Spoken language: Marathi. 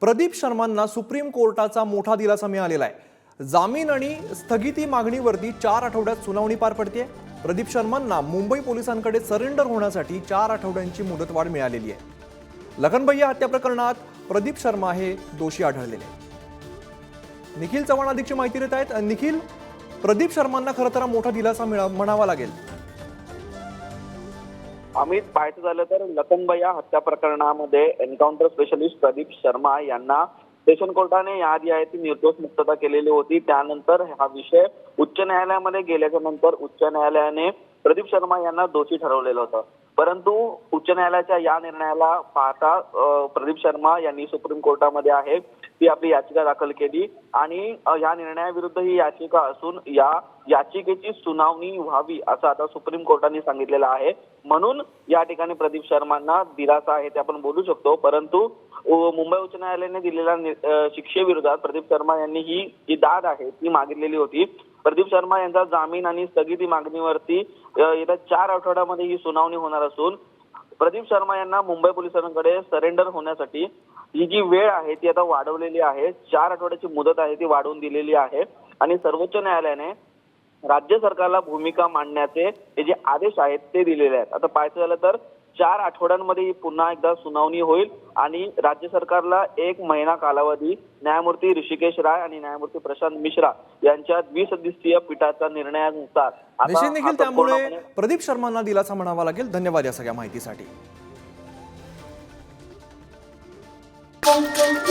प्रदीप शर्मांना सुप्रीम कोर्टाचा मोठा दिलासा मिळालेला आहे. जामीन आणि स्थगिती मागणीवरती चार आठवड्यात सुनावणी पार पडते प्रदीप शर्मांना मुंबई पोलिसांकडे सरेंडर होण्यासाठी चार आठवड्यांची मुदतवाढ मिळालेली आहे. लखनभैया हत्या प्रकरणात प्रदीप शर्मा हे दोषी आढळलेले निखिल चव्हाण अधिकची माहिती देत आहेत. निखिल प्रदीप शर्मांना खरं तर मोठा दिलासा मिळा म्हणावा लागेल. अमित पाहायचं झालं तर लखनभैया हत्या प्रकरणामध्ये एन्काउंटर स्पेशलिस्ट प्रदीप शर्मा यांना सेशन कोर्टाने याआधी आहे ती निर्दोष मुक्तता केलेली होती. त्यानंतर हा विषय उच्च न्यायालयामध्ये गेल्याच्यानंतर उच्च न्यायालयाने प्रदीप शर्मा यांना दोषी ठरवलेलं होतं. परंतु उच्च न्यायालयाच्या या निर्णयाला पाहता प्रदीप शर्मा यांनी सुप्रीम कोर्टामध्ये आहे. ती आपली याचिका दाखल केली आणि या निर्णयाविरुद्ध ही याचिका असून या याचिकेची सुनावणी व्हावी असं आता सुप्रीम कोर्टाने सांगितलेलं आहे. म्हणून या ठिकाणी प्रदीप शर्मांना दिलासा आहे ते आपण बोलू शकतो. परंतु मुंबई उच्च न्यायालयाने दिलेल्या शिक्षेविरोधात प्रदीप शर्मा यांनी ही जी दाद आहे ती मागितलेली होती. प्रदीप शर्मा यांचा जामीन आणि स्थगिती मागणीवरती येत्या चार आठवड्यामध्ये ही सुनावणी होणार असून प्रदीप शर्मा यांना मुंबई पोलिसांकडे सरेंडर होण्यासाठी ही जी वेळ आहे ती आता वाढवलेली आहे. चार आठवड्याची मुदत आहे ती वाढवून दिलेली आहे. आणि सर्वोच्च न्यायालयाने राज्य सरकारला भूमिका मांडण्याचे हे जे आदेश आहेत ते दिलेले आहेत. आता पाहायचं झालं तर चार आठवड्यांमध्ये पुन्हा एकदा सुनावणी होईल आणि राज्य सरकारला एक महिना कालावधी न्यायमूर्ती ऋषिकेश राय आणि न्यायमूर्ती प्रशांत मिश्रा यांच्या द्विसदस्यीय पीठाच्या निर्णयानुसार त्यामुळे प्रदीप शर्मांना दिलासा म्हणावा लागेल. धन्यवाद या सगळ्या माहितीसाठी. boom, boom, boom.